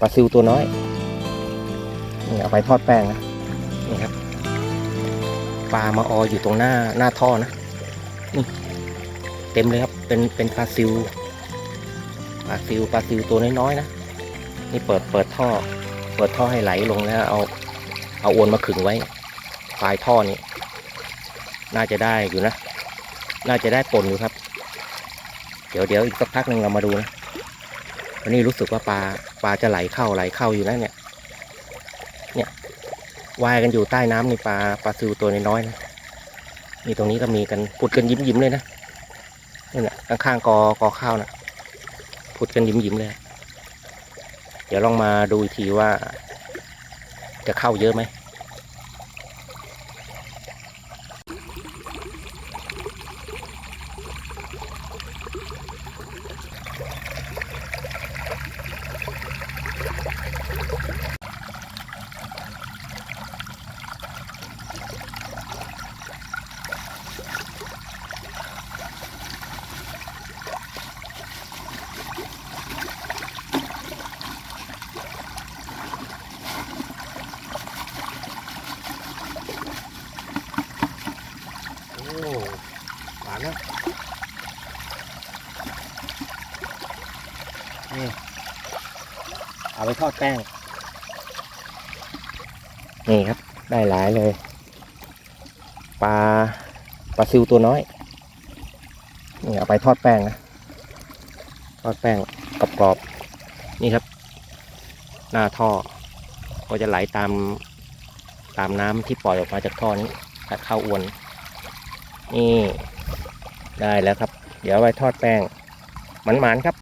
ปลาซิวตัวน้อยนี่เอาไปทอดแป้งนะนี่ครับปลามาอออยู่ตรงหน้าหน้าท่อนะนี่เต็มเลยครับเป็นเป็นปลาซิวปลาซิวปลาซิวตัวน้อยๆนะนี่เปิดเปิดท่อ เปิดท่อให้ไหลลงแล้วเอาเอาอวนมาขึงไว้ปลายท่อนี้น่าจะได้อยู่นะ น่าจะได้ปนอยู่ครับ เดี๋ยวเดี๋ยวอีกสักพักหนึ่งเรามาดูนะวันนี้รู้สึกว่าปลา ปลาจะไหลเข้าไหลเข้าอยู่แล้วเนี่ย เนี่ยว่ายกันอยู่ใต้น้ำนี่ปลาปลาซิวตัวน้อยๆนะมีตรงนี้ก็มีกันพุดกันยิ้มยิ้มๆเลยนะนี่นแหละข้างๆกอกอข้าวนะพุดกันยิ้มยิ้มๆเลย เดี๋ยวลองมาดูอีกทีว่า จะเข้าเยอะไหม โอ้หวานนะนี่เอาไปทอดแป้ง นี่ครับ ได้หลายเลย ปลา ปลาซิวตัวน้อย นี่เอาไปทอดแป้งนะ ทอดแป้งกรอบๆ นี่ครับ หน้าท่อ ก็จะไหลตาม ตามน้ำที่ปล่อยออกมาจากท่อนี้ถ้าเข้าอวน นี่ได้แล้วครับ เดี๋ยวไว้ทอดแป้งหมันๆครับ